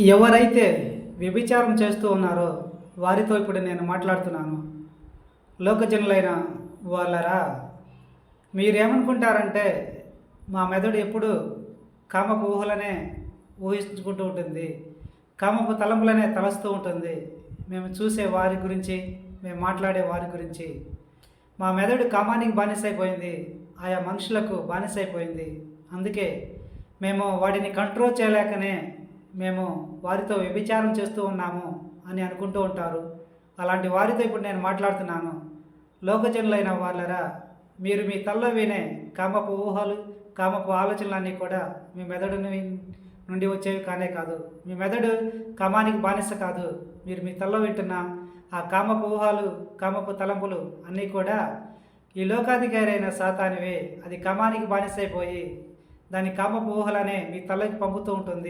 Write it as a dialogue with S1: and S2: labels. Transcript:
S1: ఎవరైతే వ్యభిచారం చేస్తూ ఉన్నారో వారితో ఇప్పుడు నేను మాట్లాడుతున్నాను. లోకజనులైన వాళ్ళరా మీరేమనుకుంటారంటే మా మెదడు ఎప్పుడు కామపు ఊహలనే ఊహించుకుంటూ ఉంటుంది. కామపు తలంపులనే తలస్తూ ఉంటుంది. మేము చూసే వారి గురించి మేము మాట్లాడే వారి గురించి. మా మెదడు కామానికి బానిసైపోయింది. ఆయా మనుషులకు బానిసైపోయింది. అందుకే మేము వాటిని కంట్రోల్ చేయలేకనే మేము వారితో వ్యభిచారం చేస్తూ ఉన్నాము అని అనుకుంటూ ఉంటారు. అలాంటి వారితో ఇప్పుడు నేను మాట్లాడుతున్నాను. లోకజనులైన వాళ్ళరా మీరు మీ తల్లో వినే కామపు ఊహలు కామపు ఆలోచనలన్నీ కూడా మీ మెదడు నుండి వచ్చేవి కానే కాదు. మీ మెదడు కామానికి బానిస కాదు. మీరు మీ తల్లో వింటున్న ఆ కామపు ఊహలు కామపు తలంపులు అన్నీ కూడా ఈ లోకాధికారి అయిన సాతానివే. అది కామానికి బానిసైపోయి దాని కామపు ఊహలనే మీ తలకి పంపుతూ ఉంటుంది.